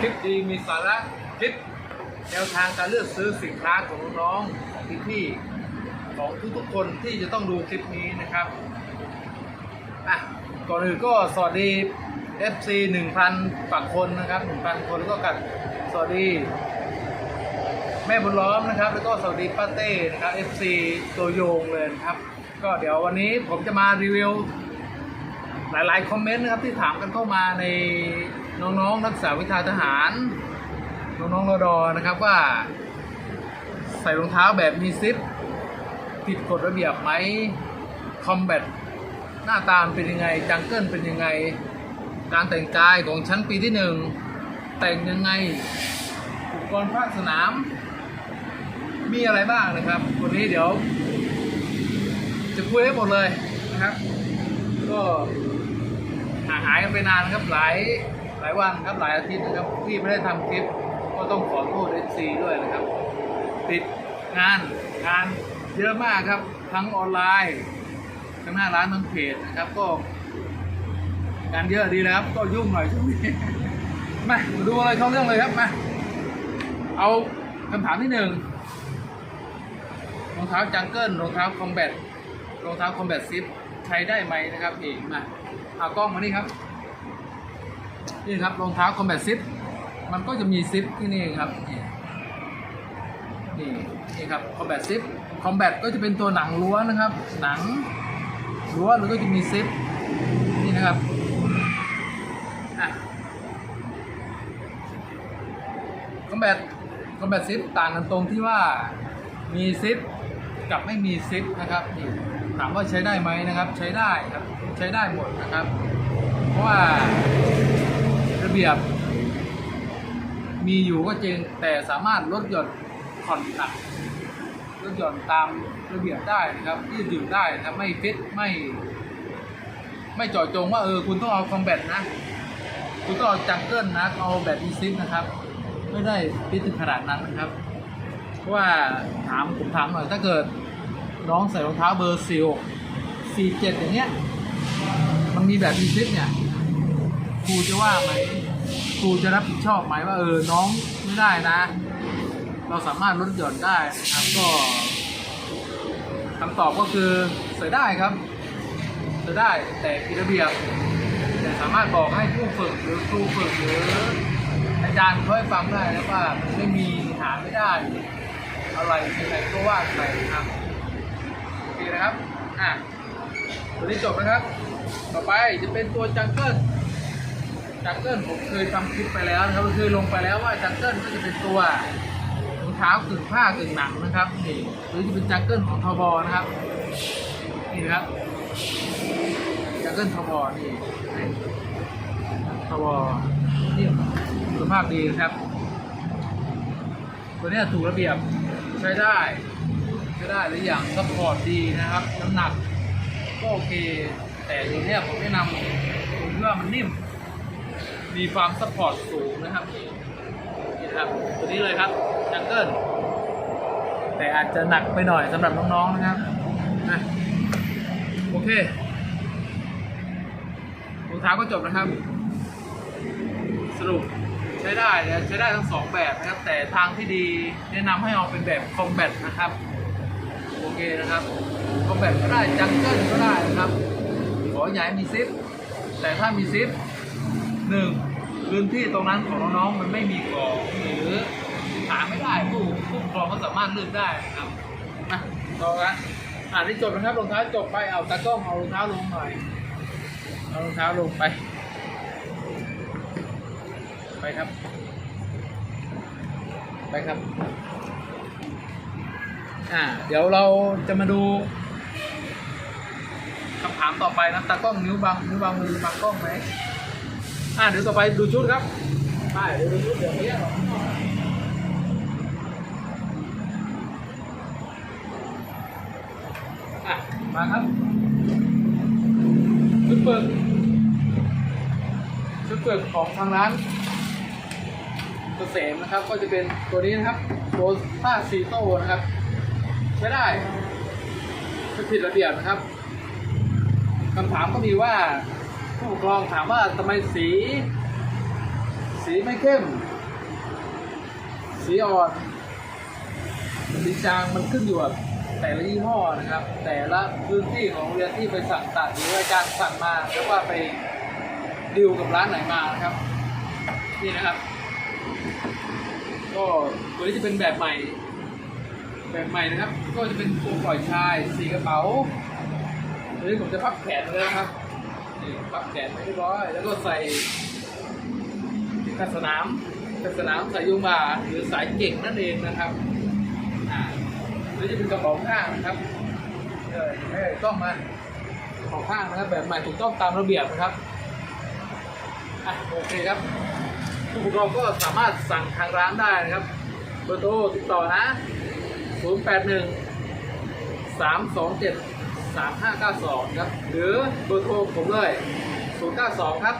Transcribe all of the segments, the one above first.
คลิปดีมีสาระคลิปแนวทางการเลือกซื้อสินค้าของน้องๆของพี่ๆของทุกๆคนที่จะต้องดูคลิปนี้นะครับอะก่อนอื่นก็สวัสดี FC 1,000ฝักคนนะครับ 1,000 คนแล้วก็กัดสวัสดี แม่บุญล้อมนะครับ แล้วก็สวัสดีป้าเต้นะครับ FC ตัวโยงเลยครับ ก็เดี๋ยววันนี้ผมจะมารีวิว หลายๆ คอมเมนต์นะครับที่ถามกันเข้ามาใน น้องๆนักศึกษาวิชาทหาร น้องๆรอดอนะครับว่า ใส่รองเท้าแบบมีซิปผิดกฎระเบียบไหมคอมแบทหน้าตามเป็นยังไง จังเกิลเป็นยังไง การแต่งกายของชั้นปีที่หนึ่งแต่งยังไงอุปกรณ์ภาคสนาม มีอะไรบ้างนะครับวันนี้เดี๋ยว จะคุยให้หมดเลยนะครับ ก็ห่างหายกันไปนานครับหลาย หลายวันครับหลายอาทิตย์นะครับที่ไม่ได้ทำคลิป ก็ต้องขอโทษเอซีด้วยนะครับ ติดงานงานเยอะมากครับ ทั้งออนไลน์ทั้งหน้าร้านทั้งเพจนะครับก็งานเยอะดีนะครับ ก็ยุ่งหน่อยช่วงนี้มาดูอะไรเข้าเรื่องเลยครับมาเอาคำถามที่หนึ่งรองเท้าจังเกิลรองเท้าคอมแบทรองเท้าคอมแบทซิปใช้ได้ไหมนะครับนี่มาเอากล้องมานี่ครับ นี่ครับรองเท้าคอมแบทซิปมันก็จะมีซิปที่นี่ครับนี่นี่ครับคอมแบทซิปคอมแบทก็จะเป็นตัวหนังล้วนนะครับ หนังล้วนแล้วก็จะมีซิปนี่นะครับคอมแบทคอมแบทซิปต่างกันตรงที่ว่ามีซิปกับไม่มีซิปนะครับนี่ถามว่าใช้ได้ไหมนะครับ ใช้ได้ครับ ใช้ได้หมดนะครับ เพราะว่า บียบ มีอยู่ก็จริงแต่สามารถลดหย่อนผ่อนหนักลดหย่อนตามระเบียบได้นะครับยืดหยุ่นได้นะไม่ฟิตไม่ ไม่เจาะจงว่าเออคุณต้องเอาคอมแบทนะ คุณต้องเอาจังเกิลนะเอาแบบมีซิปนะครับ ไม่ได้พิถึงขนาดนั้นนะครับ เพราะว่าถามผมถามหน่อยถ้าเกิดน้องใส่รองเท้าเบอร์สี่สี่เจ็ดอย่างเงี้ย มันมีแบบมีซิปเนี่ย ครูจะว่าไหมครูจะรับผิดชอบไหมว่าเออน้องไม่ได้นะ เราสามารถลดหย่อนได้นะครับก็คำตอบก็คือใส่ได้ครับใส่ได้แต่ผิดระเบียบแต่สามารถบอกให้ผู้ฝึกหรือครูฝึกหรืออาจารย์เขาให้ฟังได้นะว่ามันไม่มีหาไม่ได้อะไรยังไงก็ว่าไปนะครับโอเคนะครับอะตัวนี้จบนะครับ ต่อไปจะเป็นตัวจังเกิล จังเกิลผมเคยทำคลิปไปแล้วนะครับเคยลงไปแล้วว่าจังเกิลก็จะเป็นตัวรองเท้ากึ่งผ้ากึ่งหนังนะครับนี่หรือจะเป็นจังเกิลของทบนะครับนี่นะครับจังเกิลทบนี่ทบนี่คุณภาพดีนะครับ ตัวนี้ถูกระเบียบใช้ได้ใช้ได้หรืออย่างซัพพอร์ตดีนะครับน้ำหนักก็โอเค แต่อย่างเนี้ผมแนะนำผมว่ามันนิ่ม มีความซัพพอร์ตสูงนะครับนี่นะครับตัวนี้เลยครับจังเกิลแต่อาจจะหนักไปหน่อยสำหรับน้องๆนะครับนะโอเครองเท้าก็จบนะครับ สรุปใช้ได้นะใช้ได้ทั้งสองแบบนะครับ แต่ทางที่ดีแนะนำให้เอาเป็นแบบคอมแบทนะครับโอเคนะครับคอมแบทก็ได้จังเกิลก็ได้นะครับขออย่าให้มีซิปแต่ถ้ามีซิป หนึ่งพื้นที่ตรงนั้นของน้องๆมันไม่มีของหรือหาไม่ได้ผู้ผู้ปกครองก็สามารถเลือกได้นะครับนะต่อกันอ่านที่จบนะครับรองเท้าจบไปเอาตากล้องเอารองเท้าลงหน่อยเอารองเท้าลงไป ไปครับ ไปครับอ่าเดี๋ยวเราจะมาดูคำถามต่อไปนะตากล้องนิ้วบังนิ้วบังมือบังกล้องไหม อ่าเดี๋ยวต่อไปดูชุดครับไปเดี๋ยวดูชุดเดี๋ยวไม่อกอะมาครับชุดเปิดชุดเปิดของทางร้านเกษมนะครับ ก็จะเป็นตัวนี้นะครับตัวผ้าซีโต้นะครับใช้ได้ไม่ผิดระเบียบนะครับคำถามก็มีว่า ผู้ปกครองถามว่าทำไมสี สีไม่เข้ม สีอ่อนสีจางมันขึ้นอยู่กับแต่ละยี่ห้อนะครับ แต่ละพื้นที่ของโรงเรียนที่ไปสั่งตัดหรืออาจารย์สั่งมาแล้วว่าไปดิวกับร้านไหนมานะครับ นี่นะครับ ก็ตัวนี้จะเป็นแบบใหม่แบบใหม่นะครับ ก็จะเป็นตัวปล่อยชายสีกระเป๋าตัวนี้ผมจะพับแขนเลยนะครับ นี่พับแขนไปเรียบร้อย แล้วก็ใส่กัดสนามกัดสนามใส่ยูงบาหรือสายเก่งนั่นเองนะครับอ่าตัวจะเป็นกระเป๋าข้างนะครับเออต้องมาของข้างนะครับแบบใหม่ถูกต้องตามระเบียบนะครับอะโอเคครับผู้ปกครองก็สามารถสั่งทางร้านได้นะครับ เบอร์โทรติดต่อนะ 081 327 3592 ครับ หรือเบอร์โทรผมเลย 092 ครับ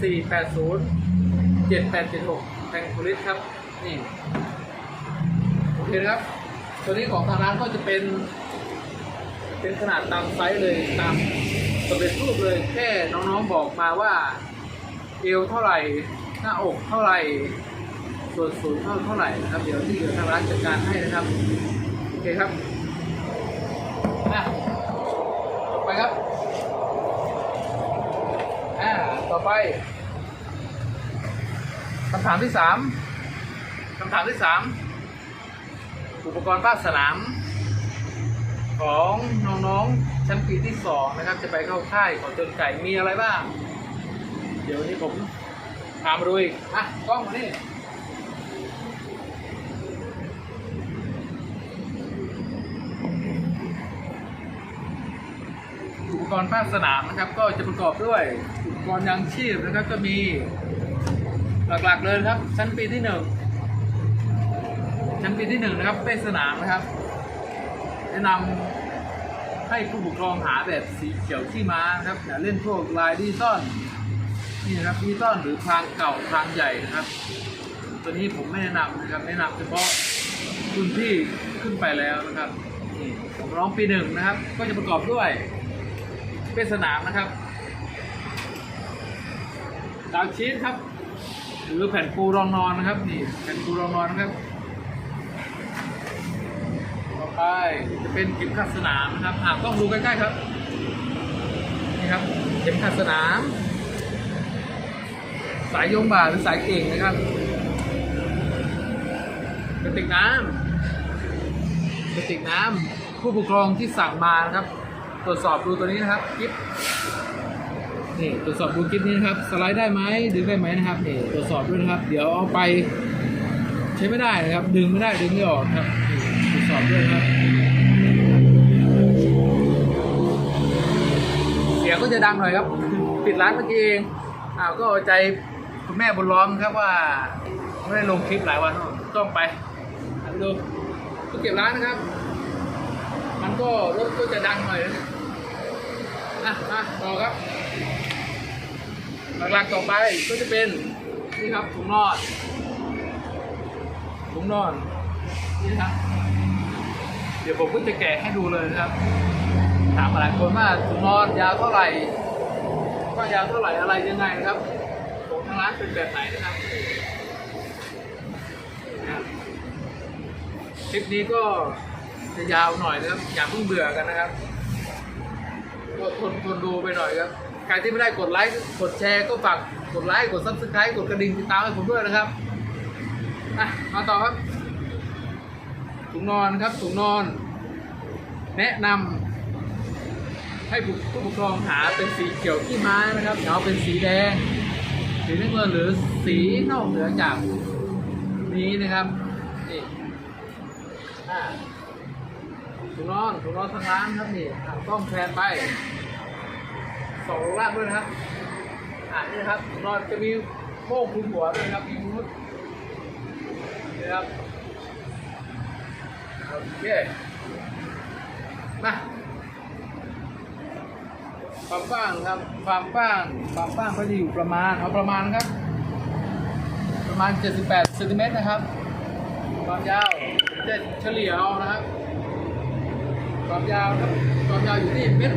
480 7876แทงโพลิสครับนี่โอเคนะครับ ตัวนี้ของทางร้านก็จะเป็น เป็นขนาดตามไซส์เลยตามสำเร็จรูปเลยแค่น้องๆบอกมาว่า เอวเท่าไหร่ หน้าอกเท่าไหร่ ส่วนสูงเท่าเท่าไหร่นะครับ เดี๋ยวที่เหลือทางร้านจัดการให้นะครับ โอเคครับอะต่อไปครับ อ่า ต่อไปคำถามที่สามคำถามที่สามอุปกรณ์ภาคสนาม ของน้องๆชั้นปีที่สองนะครับ จะไปเข้าค่ายของจนไก่มีอะไรบ้าง เดี๋ยววันนี้ผมถามาดูอีกอะกล้องมานี่อุปก รณ์ภาคสนามนะครับ ก็จะประกอบด้วยอุปกรณ์ยังชีพนะครับ ก็มีหลักๆเลยครับ ชั้นปีที่หนึ่งชั้นปีที่หนึ่งนะครับเป็นสนามนะครับ แนะนำให้ผู้ปกครองหาแบบสีเขียวที่ม้านะครับอย่าเล่นพวกลายดิจิตอลนี่นะครับดิจิตอลหรือพรางเก่าพรางใหญ่นะครับ ตัวนี้ผมไม่แนะนำนะครับ แนะนำเฉพาะรุ่นที่ขึ้นไปแล้วนะครับผมร้องปีหนึ่งนะครับ ก็จะประกอบด้วย เป็นสนามนะครับดาวชีสครับ หรือแผ่นปูรองนอนนะครับนี่แผ่นปูรองนอนนะครับต่อไปจะเป็นเข็มขัดสนามนะครับอ่าต้องดูใกล้ๆครับนี่ครับเข็มขัดสนาม สายโยงบ่าหรือสายเก่งนะครับกระติกน้ำกระติกน้ำผู้ปกครองที่สั่งมานะครับ ตรวจสอบดูตัวนี้นะครับกิฟนี่ตรวจสอบดูกิฟนี้นะครับสไลด์ได้ไหมดึงได้ไหมนะครับนี่ตรวจสอบด้วยนะครับ เดี๋ยวเอาไป ใช้ไม่ได้นะครับ ดึงไม่ได้ดึงไม่ออกครับนี่ตรวจสอบด้วยนะครับ เสียงก็จะดังหน่อยครับปิดร้านเมื่อกี้เองอ้าวก็เอาใจคุณแม่บุญล้อมครับว่าไม่ได้ลงคลิปหลายวันต้องไปอะไปดูก็เก็บร้านนะครับ มันก็รถก็จะดังหน่อยนะ อะมาต่อครับ หลักๆต่อไปก็จะเป็นนี่ครับถุงนอนถุงนอนนี่นะครับ เดี๋ยวผมก็จะแกะให้ดูเลยนะครับ ถามหลายคนว่าถุงนอนยาวเท่าไหร่ก็ยาวเท่าไหร่อะไรยังไงนะครับของทางร้านเป็นแบบไหนนะครับนะครับคลิปนี้ก็จะยาวหน่อยนะครับ อย่าเพิ่งเบื่อกันนะครับ ก็ทนทนดูไปหน่อยครับใครที่ไม่ได้กดไลค์กดแชร์ก็ฝากกดไลค์กดซับสไครต์กดกระดิ่งติดตามให้ผมด้วยนะครับอะมาต่อครับถุงนอนครับถุงนอน แนะนำให้ผู้ปกครองหาเป็นสีเขียวที่ม้านะครับอย่าเอาเป็นสีแดงสีน้ำเงินหรือสีนอกเหนือจากนี้นะครับนี่อ่า ถุงนอนถุงนอนทางร้านครับนี่อะต้องแทนไปสองล่างด้วยนะครับอ่านี่นะครับถุงนอนจะมีโม่งคลุมหัวด้วยนะครับมีมุดนี่นะครับโอเคมาความกว้างครับความกว้างความกว้างก็จะอยู่ประมาณเอาประมาณครับ ประมาณ 78เซนติเมตรนะครับ ความยาวจะเฉลี่ยเอานะครับ ความยาวครับความยาวอยู่ที่เมตร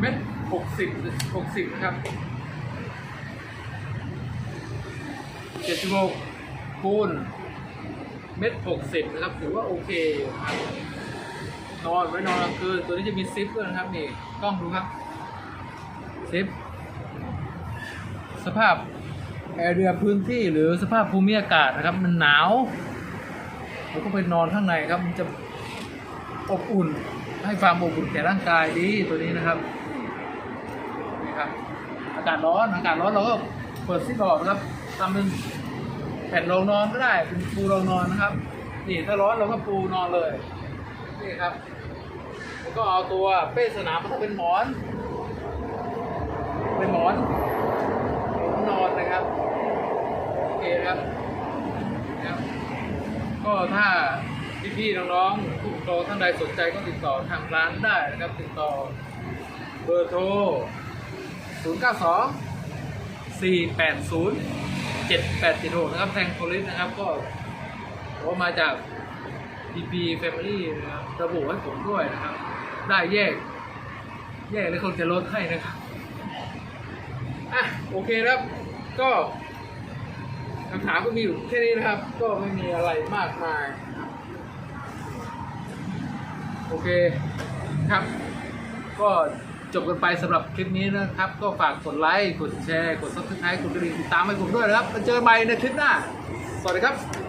เมตรหกสิบหกสิบนะครับเจ็ดสิบหกคูณเม็ดหกสิบนะครับถือว่าโอเคครับนอนไว้นอนกลางคืนตัวนี้จะมีซิปด้วยนะครับนี่กล้องดูครับซิปสภาพแอร์เรียพื้นที่หรือสภาพภูมิอากาศนะครับ มันหนาวเราก็ไปนอนข้างในครับมันจะ อบอุ่น ให้ความอบอุ่นแก่ร่างกายดีตัวนี้นะครับนี่ครับ อากาศร้อนอากาศร้อนเราก็เปิดซิปออกนะครับทำเป็นแผ่นรองนอนก็ได้เป็นปูรองนอนนะครับนี่ถ้าร้อนเราก็ปูนอนเลยนี่ครับแล้วก็เอาตัวเป้สนามมาทำเป็นหมอนเป็นหมอนผมนอนนะครับโอเคครับนะครับ ก็ถ้าพี่ๆน้องๆผู้ปก ครองท่านใดสนใจก็ติดต่อทางร้านได้นะครับ ติดต่อเบอร์โทร 092 480 7876นะครับแทงโพลิสนะครับก็ว่ามาจาก PP Family นะครับระบุให้ผมด้วยนะครับ ได้แยก แยกแล้วคงจะลดให้นะครับอะโอเคครับ ก็คำถามก็มีอยู่แค่นี้นะครับ ก็ไม่มีอะไรมากมาย โอเคครับ ก็จบกันไปสำหรับคลิปนี้นะครับ ก็ฝากกดไลค์ กดแชร์ กดซับสไครต์กดกระดิ่งติดตามให้ผมด้วยนะครับมาเจอกันใหม่ในคลิปหน้า สวัสดีครับ